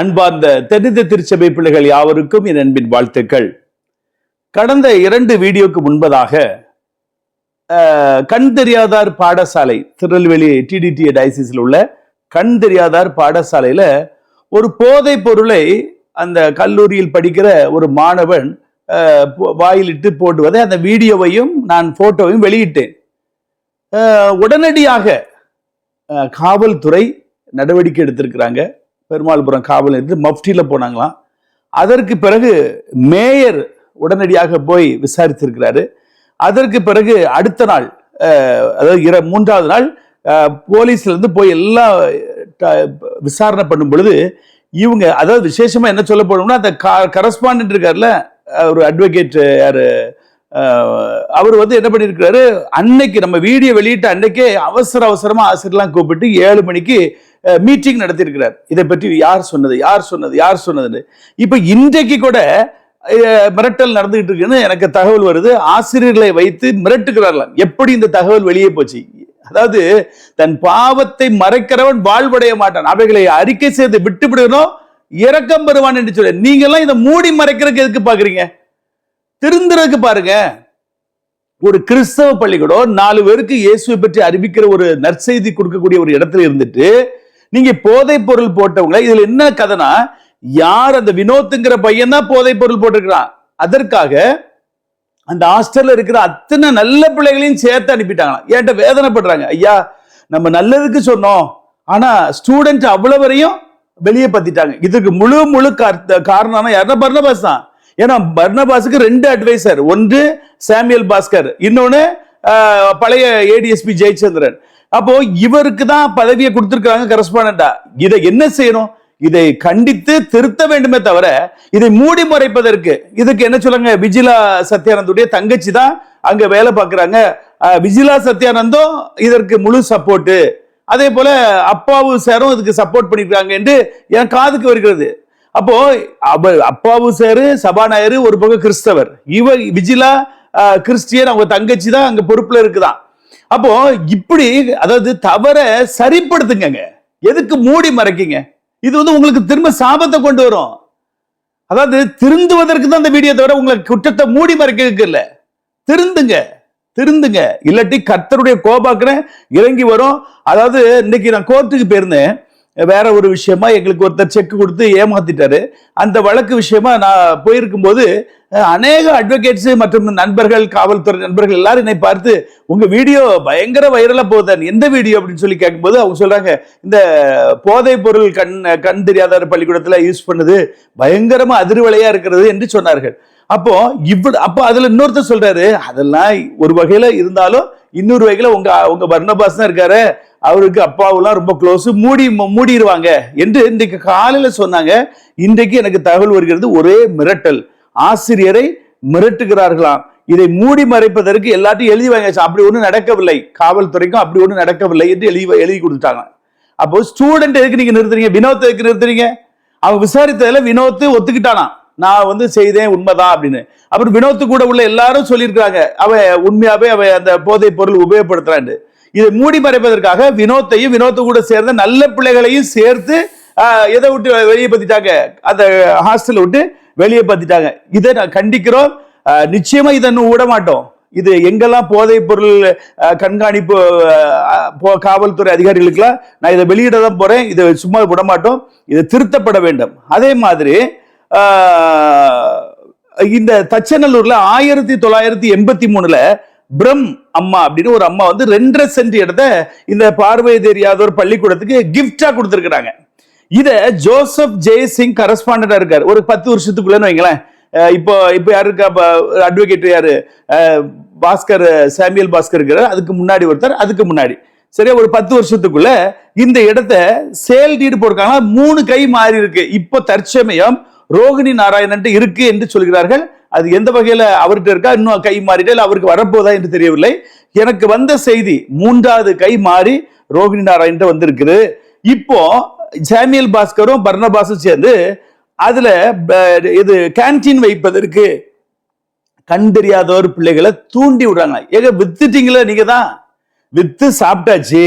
அன்பார்ந்த தெரிந்த திருச்சபை பிள்ளைகள் யாவருக்கும் என் அன்பின் வாழ்த்துக்கள். கடந்த இரண்டு வீடியோக்கு முன்பதாக கண் தெரியாதார் பாடசாலை திருநெல்வேலி டிடிடி டைசிஸில் உள்ள கண் தெரியாதார் பாடசாலையில் ஒரு போதை பொருளை அந்த கல்லூரியில் படிக்கிற ஒரு மாணவன் போ- வாயிலிட்டு போடுவதை அந்த வீடியோவையும் நான் போட்டோவையும் வெளியிட்டேன். உடனடியாக காவல்துறை நடவடிக்கை எடுத்திருக்கிறாங்க. பெருமாள்புரம் காவல் இருந்து மஃப்டியில் போனாங்களாம். அதற்கு பிறகு மேயர் உடனடியாக போய் விசாரித்திருக்கிறாரு. அதற்கு பிறகு அடுத்த நாள் அதாவது இர மூன்றாவது நாள் போலீஸ்லேருந்து போய் எல்லாம் ட- விசாரணை பண்ணும் பொழுது இவங்க அதாவது விசேஷமாக என்ன சொல்ல போனோம்னா அந்த கரஸ்பாண்ட் இருக்கார்ல ஒரு அட்வொகேட் யார் அவர் வந்து என்ன பண்ணியிருக்கிறாரு அன்னைக்கு நம்ம வீடியோ வெளியிட்ட அன்னைக்கே அவசர அவசரமாக ஆசிரியர்லாம் கூப்பிட்டு ஏழு மணிக்கு மீட்டிங் நடத்தியிருக்கிறார். இதை பற்றி யார் சொன்னது? யார் சொன்னது? யார் சொன்னதுன்னு. இப்போ இன்றைக்கு கூட மிரட்டல் நடந்துகிட்டு இருக்குன்னு எனக்கு தகவல் வருது. ஆசிரியர்களை வைத்து மிரட்டுகிறார்களாம். எப்படி இந்த தகவல் வெளியே போச்சு? அதாவது தன் பாவத்தை மறைக்கிறவன் வாழ்வடைய மாட்டான். அவைகளை அறிக்கை செய்து விட்டு விடுகிறோம் இறக்கம் பெறுவான் என்று சொல்ல. நீங்க எல்லாம் இதை மூடி மறைக்கிறதுக்கு எதுக்கு பாக்குறீங்க? திருந்துறதுக்கு பாருங்க. ஒரு கிறிஸ்தவ பள்ளிக்கூடம் நாலு பேருக்கு இயேசுவை பற்றி அறிவிக்கிற ஒரு நற்செய்தி கொடுக்கக்கூடிய ஒரு இடத்துல இருந்துட்டு நீங்க போதைப் பொருள் போட்டவங்க இதுல என்ன கதைனா யார் அந்த வினோத்துங்கிற பையன் தான் போதைப் பொருள் போட்டிருக்கிறான். அதற்காக அந்த ஹாஸ்டல்ல இருக்கிற அத்தனை நல்ல பிள்ளைகளையும் சேர்த்து அனுப்பிட்டாங்களாம். ஏன்ட்ட வேதனைப்படுறாங்க. ஐயா நம்ம நல்லதுக்கு சொன்னோம் ஆனா ஸ்டூடெண்ட் அவ்வளவரையும் வெளியே பத்திட்டாங்க. இதுக்கு முழு முழு காரணம் யாருன்னா பர்ணபாஸ் தான். ஏன்னா பர்ணபாஸுக்கு ரெண்டு அட்வைசர் ஒன்று சாமியல் பாஸ்கர் இன்னொன்னு பழைய ஏடிஎஸ்பி ஜெயச்சந்திரன். அப்போ இவருக்கு தான் பதவியை கொடுத்துருக்காங்க கரஸ்பாண்டா இதை என்ன செய்யணும்? இதை கண்டித்து திருத்த வேண்டுமே தவிர இதை மூடி மறைப்பதற்கு. இதுக்கு என்ன சொல்லுங்க விஜிலா சத்யானந்துடைய தங்கச்சி தான் அங்க வேலை பார்க்குறாங்க. விஜிலா சத்யானந்தும் இதற்கு முழு சப்போர்ட்டு அதே போல அப்பாவு சாரும் இதுக்கு சப்போர்ட் பண்ணிருக்காங்க என்று என் காதுக்கு வருகிறது. அப்போ அவ அப்பாவு சாரு சபாநாயகர் ஒரு பக்கம் கிறிஸ்தவர். இவ விஜிலா கிறிஸ்டியன் அவங்க தங்கச்சி தான் அங்க பொறுப்புல இருக்குதான். அப்போ இப்படி அதாவது தவற சரிப்படுத்துங்க எதுக்கு மூடி மறைக்கீங்க? இது வந்து உங்களுக்கு திரும்ப சாபத்தை கொண்டு வரும். அதாவது திருந்துவதற்கு தான் இந்த வீடியோ தவிர உங்களுக்கு குற்றத்தை மூடி மறைக்கிறதுக்கு இல்ல. திருந்துங்க. திருந்துங்க. இல்லாட்டி கர்த்தருடைய கோபாக்கிற இறங்கி வரும். அதாவது இன்னைக்கு நான் கோர்ட்டுக்கு போயிருந்தேன். வேற ஒரு விஷயமா எங்களுக்கு ஒருத்தர் செக் கொடுத்து ஏமாத்திட்டாரு. அந்த வழக்கு விஷயமா நான் போயிருக்கும் போது அநேக அட்வொகேட்ஸ் மற்றும் நண்பர்கள் காவல்துறை நண்பர்கள் எல்லாரும் என்னை பார்த்து உங்க வீடியோ பயங்கர வைரலா போகுதான் எந்த வீடியோ அப்படின்னு சொல்லி கேட்கும்போது அவங்க சொல்றாங்க இந்த போதை பொருள் கண் கண் தெரியாத பள்ளிக்கூடத்துல யூஸ் பண்ணுது பயங்கரமா அதிர்வலையா இருக்கிறது என்று சொன்னார்கள். அப்போ இவ்வளவு அப்போ அதுல இன்னொருத்தர் சொல்றாரு அதெல்லாம் ஒரு வகையில இருந்தாலும் இன்னொரு வகையில உங்க உங்க பர்ணபாஸ் தான் இருக்காரு அவருக்கு அப்பாவெல்லாம் ரொம்ப க்ளோஸ் மூடி மூடிடுவாங்க என்று இன்றைக்கு காலையில் சொன்னாங்க. இன்றைக்கு எனக்கு தகவல் வருகிறது ஒரே மிரட்டல். ஆசிரியரை மிரட்டுகிறார்களாம். இதை மூடி மறைப்பதற்கு எல்லாத்தையும் எழுதி வாங்க அப்படி ஒன்றும் நடக்கவில்லை. காவல்துறைக்கும் அப்படி ஒன்றும் நடக்கவில்லை என்று எழுதி எழுதி கொடுத்துட்டாங்க அப்போ ஸ்டூடெண்ட் எதுக்கு நீங்க நிறுத்துறீங்க? வினோத் எதுக்கு நிறுத்துறீங்க? அவன் விசாரித்ததில் வினோத்து ஒத்துக்கிட்டானா நான் வந்து செய்தேன் உண்மைதான் அப்படின்னு. அப்புறம் வினோத்து கூட உள்ள எல்லாரும் சொல்லியிருக்காங்க அவன் உண்மையாவே அவன் அந்த போதைப் பொருள் உபயோகப்படுத்துறான்னு இதை மூடி மறைப்பதற்காக வினோத்தையும் வினோத்து கூட சேர்ந்த நல்ல பிள்ளைகளையும் சேர்த்து எதை விட்டு வெளியே பத்திட்டாங்க? அந்த ஹாஸ்டல் விட்டு வெளியே பத்திட்டாங்க. இதை நான் கண்டிக்கிறோம். நிச்சயமா இதை இன்னும் விட மாட்டோம். இது எங்கெல்லாம் போதைப் பொருள் கண்காணிப்பு போ- காவல்துறை அதிகாரிகளுக்கெல்லாம் நான் இதை வெளியிட தான் போறேன். இதை சும்மா விட மாட்டோம். இதை திருத்தப்பட வேண்டும். அதே மாதிரி இந்த தச்சநல்லூர்ல ஆயிரத்தி தொள்ளாயிரத்தி எண்பத்தி மூணுல பிரம் அம்மா அப்படின்னு ஒரு அம்மா வந்து ரெண்டரை சென்ட் இடத்த இந்த பார்வை தெரியாத ஒரு பள்ளிக்கூடத்துக்கு கிஃப்டா கொடுத்துருக்குறாங்க. இத ஜோசப் ஜெயசிங் கரஸ்பாண்டா இருக்காரு. ஒரு பத்து வருஷத்துக்குள்ளன்னு வைங்களேன். இப்போ இப்போ யாரு இருக்கா? அட்வொகேட் யாரு? அஹ் பாஸ்கர் சாமியல் பாஸ்கர் இருக்கிறார். அதுக்கு முன்னாடி ஒருத்தர் அதுக்கு முன்னாடி. சரியா? ஒரு பத்து வருஷத்துக்குள்ள இந்த இடத்த சேல் டீடு போட்டிருக்காங்க. மூணு கை மாறி இருக்கு. இப்போ தற்சமயம் ரோகிணி நாராயணன் இருக்கு என்று சொல்கிறார்கள். அது எந்த வகையில் அவர்கிட்ட இருக்கா? இன்னும் கை மாறிட்டா இல்லை அவருக்கு வரப்போதா என்று தெரியவில்லை. எனக்கு வந்த செய்தி மூன்றாவது கை மாறி ரோகிணி நாராயணன் வந்திருக்குது. இப்போ சாமியல் பாஸ்கரும் பர்ணபாஸும் சேர்ந்து அதுல இது கேன்டீன் வைப்பதற்கு கண் தெரியாதவர் பிள்ளைகளை தூண்டி விடுறாங்க. ஏங்க வித்துட்டீங்களே நீங்க தான் வித்து சாப்பிட்டாச்சு.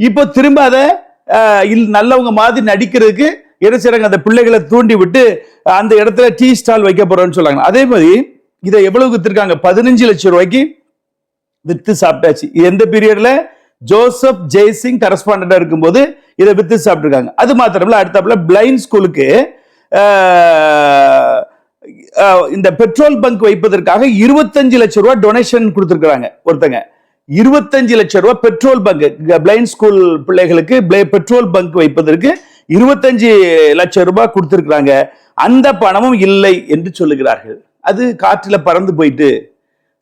இப்போ திரும்ப அதை இல் நல்லவங்க மாதிரி நடிக்கிறதுக்கு என்ன செய்றாங்க அந்த பிள்ளைகளை தூண்டி விட்டு அந்த இடத்துல டீ ஸ்டால் வைக்க போறோம்னு சொல்றாங்க. அதே மாதிரி இதை எவ்வளவு விற்றுருக்காங்க பதினஞ்சு லட்சம் ரூபாய்க்கு வித்து சாப்பிட்டாச்சு. இது எந்த பீரியட்ல ஜோசப் ஜெய்சிங் கரஸ்பாண்டா இருக்கும்போது இதை வித்து சாப்பிட்டுருக்காங்க. அது மாத்திரமில்ல அடுத்தாப்புல பிளைண்ட் ஸ்கூலுக்கு இந்த பெட்ரோல் பங்க் வைப்பதற்காக இருபத்தஞ்சு லட்சம் ரூபாய் டொனேஷன் கொடுத்துருக்காங்க ஒருத்தங்க. இருபத்தஞ்சு லட்சம் ரூபாய் பெட்ரோல் பங்க் பிளைண்ட் ஸ்கூல் பிள்ளைகளுக்கு பெட்ரோல் பங்க் வைப்பதற்கு இருபத்தஞ்சு லட்சம் ரூபாய் கொடுத்துருக்குறாங்க. அந்த பணமும் இல்லை என்று சொல்லுகிறார்கள். அது காற்றில் பறந்து போயிட்டு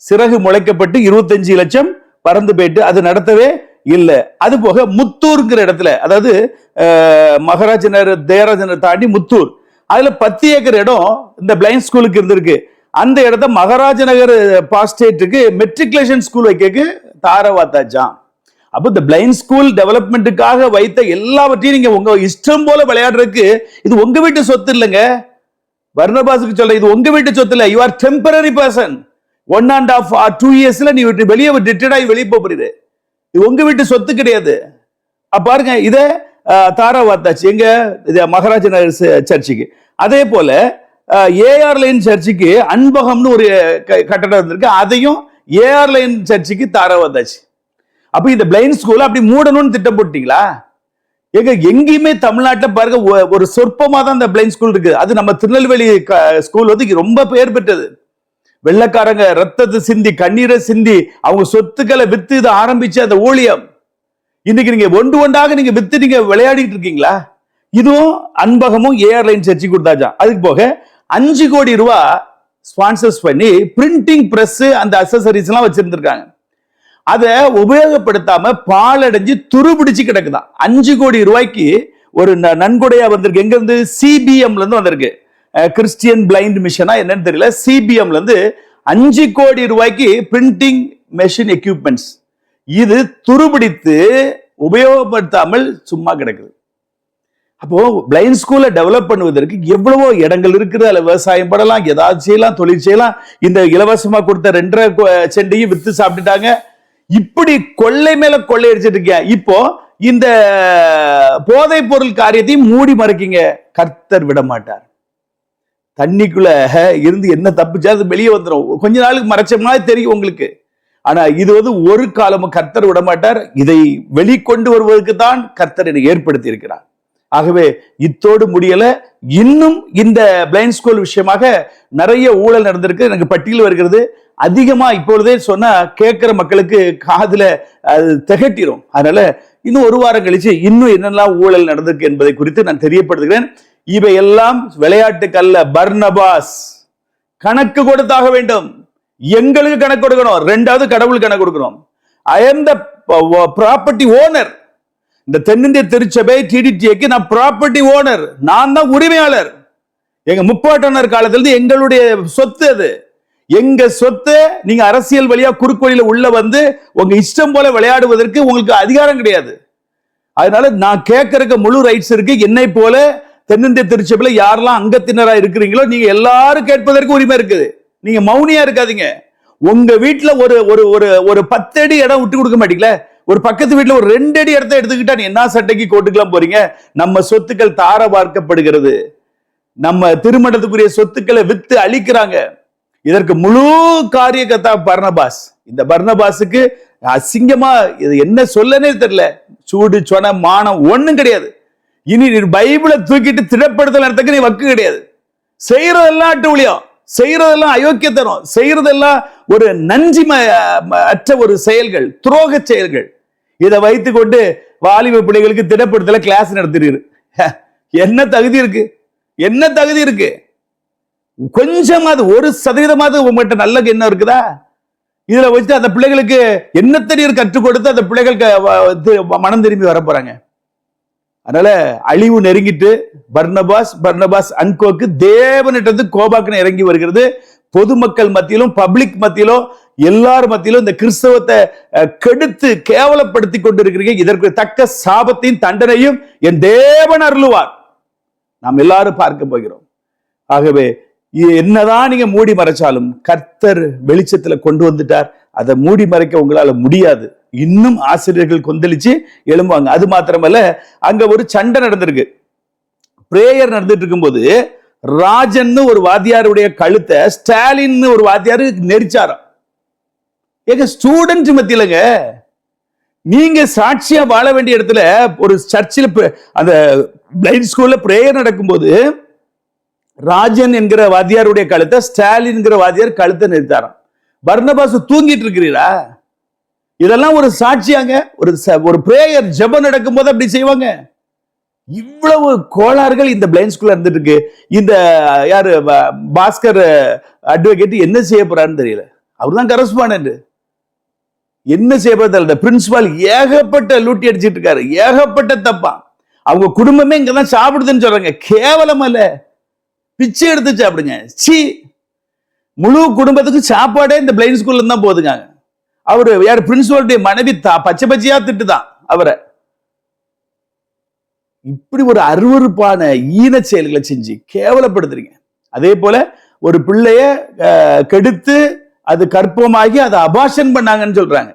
சிறகு முளைக்கப்பட்டு இருபத்தஞ்சு லட்சம் பறந்து போயிட்டு அது நடத்தவே இல்லை. அது போக முத்தூர்ங்கிற இடத்துல அதாவது மகாராஜனர் தேராஜனர் தாண்டி முத்தூர். அதுல பத்து ஏக்கர் இடம் இந்த பிளைண்ட் ஸ்கூலுக்கு இருந்திருக்கு. அந்த இடத்த மகாராஜ நகர் பாஸ்டேட்டுக்கு மெட்ரிகுலேஷன் ஸ்கூல் வைக்க தாரவாத்தாச்சான் அப்போ இந்த பிளைண்ட் ஸ்கூல் டெவலப்மெண்ட்டுக்காக வைத்த எல்லாவற்றையும் நீங்கள் உங்கள் இஷ்டம் போல விளையாடுறதுக்கு இது உங்கள் வீட்டு சொத்து இல்லைங்க. வர்ணபாசுக்கு சொல்ல இது உங்கள் வீட்டு சொத்து இல்லை. You are temporary person one and half two இயர்ஸில் நீ விட்டு வெளியே ரிட்டையர்ட் வெளியே போறீரு. இது உங்கள் வீட்டு சொத்து கிடையாது. பாருங்க இதை தாரா வாத்தாச்சு எங்க? இது மகாராஜ சர்ச்சுக்கு. அதே போல ஏஆர் லைன் சர்ச்சுக்கு அன்பகம்னு ஒரு க- கட்டடம் இருந்திருக்கு. அதையும் ஏஆர் லைன் சர்ச்சுக்கு தாரா வாத்தாச்சு அப்ப இந்த பிளைண்ட் ஸ்கூல் அப்படி மூடணும்னு திட்டம் போட்டீங்களா எங்க எங்கேயுமே தமிழ்நாட்டில் பாருங்க ஒரு சொற்பமாக தான் இந்த பிளைண்ட் ஸ்கூல் இருக்கு அது நம்ம திருநெல்வேலி ஸ்கூல் வந்து ரொம்ப பெயர் பெற்றது. வெள்ளக்காரங்க ரத்தத்தை சிந்தி கண்ணீரை சிந்தி அவங்க சொத்துக்களை வித்து இதை ஆரம்பிச்ச அந்த ஊழியம். இன்னைக்கு நீங்க ஒன்று ஒன்றாக நீங்க வித்து நீங்க விளையாடிட்டு இருக்கீங்களா? இதுவும் அன்பகமும் ஏர்லைன் சர்ச்சி கொடுத்தாச்சா அதுக்கு போக அஞ்சு கோடி ரூபா ஸ்பான்சர்ஸ் பண்ணி பிரிண்டிங் ப்ரெஸ் அந்த அசசரிஸ் எல்லாம் வச்சிருந்திருக்காங்க. அதை உபயோகப்படுத்தாம பாலடைஞ்சு துருபிடிச்சு கிடக்குதான். அஞ்சு கோடி ரூபாய்க்கு ஒரு ந- நன்கொடையா வந்திருக்கு. எங்க இருந்து சிபிஎம்ல இருந்து வந்திருக்கு. கிறிஸ்டியன் பிளைண்ட் மிஷனா என்னன்னு தெரியல. சிபிஎம்ல இருந்து அஞ்சு கோடி ரூபாய்க்கு பிரிண்டிங் மெஷின் எக்யூப்மெண்ட்ஸ் இது துருபிடித்து உபயோகப்படுத்தாமல் சும்மா கிடக்குது. அப்போ பிளைண்ட் ஸ்கூலை டெவலப் பண்ணுவதற்கு எவ்வளவோ இடங்கள் இருக்குது. அதில் விவசாயம் பண்ணலாம் ஏதாவது செய்யலாம் தொழில் செய்யலாம். இந்த இலவசமாக கொடுத்த ரெண்டரை செண்டையும் விற்று சாப்பிட்டுட்டாங்க. இப்படி கொள்ளை மேல கொள்ளை அடிச்சிட்டு இருக்கேன் இப்போ இந்த போதைப் பொருள் காரியத்தையும் மூடி மறைக்கிங்க. கர்த்தர் விட மாட்டார் தண்ணிக்குள்ள இருந்து என்ன தப்பிச்சா அது வெளியே வந்துடும் கொஞ்ச நாளுக்கு மறைச்ச மாதிரி தெரியும் உங்களுக்கு. ஆனா இது வந்து ஒரு காலமும் கர்த்தர் விட மாட்டார் இதை வெளிக்கொண்டு வருவதற்கு தான் கர்த்தர் என்னை ஏற்படுத்தி இருக்கிறார். ஆகவே இத்தோடு முடியல. இன்னும் இந்த பிளைண்ட் ஸ்கூல் விஷயமாக நிறைய ஊழல் நடந்திருக்கு. எனக்கு பட்டியல் வருகிறது. அதிகமா இப்பொழுதே சொன்னா கேட்கிற மக்களுக்கு காதுல அது திகட்டிடும் அதனால இன்னும் ஒரு வாரம் கழிச்சு இன்னும் என்னெல்லாம் ஊழல் நடந்திருக்கு என்பதை குறித்து நான் தெரியப்படுத்துகிறேன். இவை எல்லாம் விளையாட்டுக்கல்ல பர்னபாஸ். கணக்கு கொடுத்தாக வேண்டும். எங்களுக்கு கணக்கு கொடுக்கணும். ரெண்டாவது கடவுள் கணக்கு கொடுக்கணும். I am the property owner இந்த தென்னிந்திய திருச்சபை டிடிடிஏக்கு நான் ப்ராப்பர்ட்டி ஓனர் நான் தான் உரிமையாளர். எங்க முப்பாட்டனர் காலத்திலிருந்து எங்களுடைய சொத்து அது. எங்க சொத்து நீங்க அரசியல் வழியா குறுக்கு உள்ள வந்து உங்க இஷ்டம் போல விளையாடுவதற்கு உங்களுக்கு அதிகாரம் கிடையாது. அதனால நான் கேட்கறதுக்கு முழு ரைட்ஸ் இருக்கு. என்னை போல தென்னிந்திய திருச்சபையில யாரெல்லாம் அங்கத்தினரா இருக்கிறீங்களோ நீங்க எல்லாரும் கேட்பதற்கு உரிமை இருக்குது. நீங்க மௌனியா இருக்காதீங்க. உங்க வீட்டுல ஒரு ஒரு ஒரு ஒரு பத்தடி இடம் விட்டு கொடுக்க மாட்டீங்களே? ஒரு பக்கத்து வீட்டுல ஒரு ரெண்டு அடி இடத்த எடுத்துக்கிட்டா நீ என்ன சட்டைக்கு கோட்டுக்கெல்லாம் போறீங்க? நம்ம சொத்துக்கள் தார பார்க்கப்படுகிறது. நம்ம திருமணத்துக்குரிய சொத்துக்களை வித்து அழிக்கிறாங்க. இதற்கு முழு காரியகத்தா பர்ணபாஸ். இந்த பர்ணபாஸுக்கு அசிங்கமா இது என்ன சொல்லனே தெரியல. சூடு சொன மானம் ஒன்றும் கிடையாது. இனி நீ பைபிளை தூக்கிட்டு திடப்படுத்தல் இடத்துக்கு நீ வக்கு கிடையாது. செய்யறதெல்லாம் அட்டு ஒழியம் செய்யறதெல்லாம் அயோக்கியத்தனம். செய்யறதெல்லாம் ஒரு நஞ்சி அற்ற ஒரு செயல்கள் துரோக செயல்கள். இதை வைத்துக்கொண்டு வாலிப பிள்ளைகளுக்கு திடப்படுத்தல கிளாஸ் நடத்துறீர். என்ன தகுதி இருக்கு? என்ன தகுதி இருக்கு? கொஞ்சமாவது ஒரு சதவீதமாவது உங்கள்கிட்ட நல்ல எண்ணம் இருக்குதா? இதில் வச்சு அந்த பிள்ளைகளுக்கு என்ன தெரியும் கற்றுக் கொடுத்து அந்த பிள்ளைகளுக்கு வ- மனம் திரும்பி வர போறாங்க. அதனால அழிவு நெருங்கிட்டு பர்னபாஸ் பர்னபாஸ் அன்கோக்கு தேவனிட்டது கோபாக்குன்னு இறங்கி வருகிறது. பொதுமக்கள் மத்தியிலும் பப்ளிக் மத்தியிலும் எல்லார் மத்தியிலும் இந்த கிறிஸ்தவத்தை கெடுத்து கேவலப்படுத்தி கொண்டிருக்கிறீங்க. இதற்கு தக்க சாபத்தையும் தண்டனையும் என் தேவன் அருளுவார். நாம் எல்லாரும் பார்க்க போகிறோம். ஆகவே என்னதான் நீங்க மூடி மறைச்சாலும் கர்த்தர் வெளிச்சத்துல கொண்டு வந்துட்டார். அதை மூடி மறைக்க உங்களால முடியாது. இன்னும் ஆசிரியர்கள் கொந்தளிச்சு எழும்புவாங்க. அது மாத்திரமல்ல அங்க ஒரு சண்டை நடந்திருக்கு. பிரேயர் நடந்துட்டு இருக்கும்போது ராஜன்னு ஒரு வாத்தியாருடைய கழுத்தை ஸ்டாலின் ஒரு வாத்தியாரு நெரிச்சாராம். ஏங்க ஸ்டூடெண்ட் மத்தியிலங்க நீங்க சாட்சியா வாழ வேண்டிய இடத்துல ஒரு சர்ச்சில் அந்த பிளைண்ட் ஸ்கூல்ல பிரேயர் நடக்கும்போது ராஜன் என்கிற வாத்தியாருடைய கழுத்தை ஸ்டாலின்ங்கிற வாத்தியார் கழுத்தை நிறுத்தாராம். பர்ணபாஸ் தூங்கிட்டு இருக்கிறீரா? இதெல்லாம் ஒரு சாட்சியாங்க. ஒரு ச- ஒரு பிரேயர் ஜெபம் நடக்கும் போது அப்படி செய்வாங்க. இவ்வளவு கோளாறுகள் இந்த பிளைன்ஸ்குள்ள இருந்துட்டு இருக்கு இந்த யாரு பாஸ்கர் அட்வொகேட் என்ன செய்ய போறாருன்னு தெரியல. அவர்தான் கரஸ்பாண்ட் என்ன செய்ய போறது இந்த பிரின்சிபால் ஏகப்பட்ட லூட்டி அடிச்சிட்டு இருக்காரு. ஏகப்பட்ட தப்பா. அவங்க குடும்பமே இங்கதான் சாப்பிடுதுன்னு சொல்றாங்க. கேவலம் அல்ல பிச்சை எடுத்து சாப்பிடுங்க சி முழு குடும்பத்துக்கு சாப்பாடே இந்த பிளைன் ஸ்கூல்ல தான் போதுங்க. அவரு யார் பிரின்சிபாலுடைய மனைவி தான் பச்சை பச்சையா திட்டுதான் அவரை. இப்படி ஒரு அருவருப்பான ஈன செயல்களை செஞ்சு கேவலப்படுத்துறீங்க. அதே போல ஒரு பிள்ளைய கெடுத்து அது கற்பமாகி அதை அபாஷன் பண்ணாங்கன்னு சொல்றாங்க.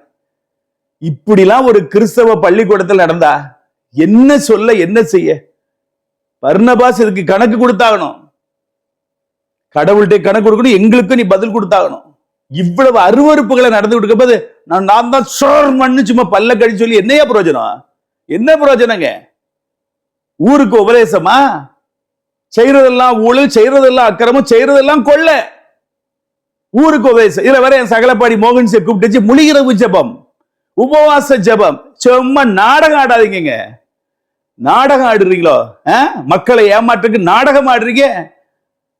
இப்படிலாம் ஒரு கிறிஸ்தவ பள்ளிக்கூடத்தில் நடந்தா என்ன சொல்ல என்ன செய்ய? பர்ணபாஸ் இதுக்கு கணக்கு கொடுத்தாகணும். கடவுள்கிட்ட கணக்கு கொடுக்கணும் எங்களுக்கும் நீ பதில் கொடுத்தாகணும். இவ்வளவு அருவருப்புகளை நடந்து கொடுக்கும் போது நான் நான் தான் சோர் மண்ணு சும்மா பல்ல கடி சொல்லி என்னையா பிரயோஜனம் என்ன பிரயோஜனங்க ஊருக்கு உபதேசமா? செய்யறதெல்லாம் ஊழல் செய்யறதெல்லாம் அக்கிரமம் செய்யறதெல்லாம் கொள்ள. ஊருக்கு உபதேசம். இதுல வர என் சகலப்பாடி மோகன் சே கூப்பிட்டு முழுகிறவு ஜெபம். உபவாச ஜெபம். சும்மா நாடகம் ஆடாதீங்க நாடகம் ஆடுறீங்களோ? ஆ? மக்களை ஏமாற்றுக்கு நாடகம் ஆடுறீங்க?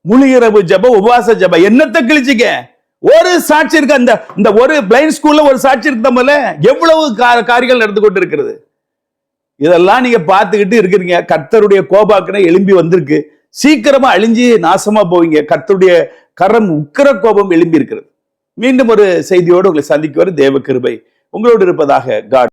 முழுகிறவு ஜெபம் உபவாச ஜப. என்னத்தை கிழிச்சிக்க? ஒரு சாட்சி இருக்கு அந்த இந்த ஒரு பிளைண்ட் ஸ்கூல்ல ஒரு சாட்சி இருக்கு தம்மல எவ்வளவு காரியங்கள் நடந்து கொண்டு இருக்கிறது இதெல்லாம் நீங்க பார்த்துக்கிட்டு இருக்கிறீங்க. கர்த்தருடைய கோபாக்கனை எழும்பி வந்திருக்கு. சீக்கிரமா அழிஞ்சு நாசமா போவீங்க. கர்த்தருடைய கரம் உக்கிர கோபம் எழும்பி இருக்கிறது. மீண்டும் ஒரு செய்தியோடு உங்களை சந்திக்குவார் தேவ கிருபை. உங்களோடு இருப்பதாக காட்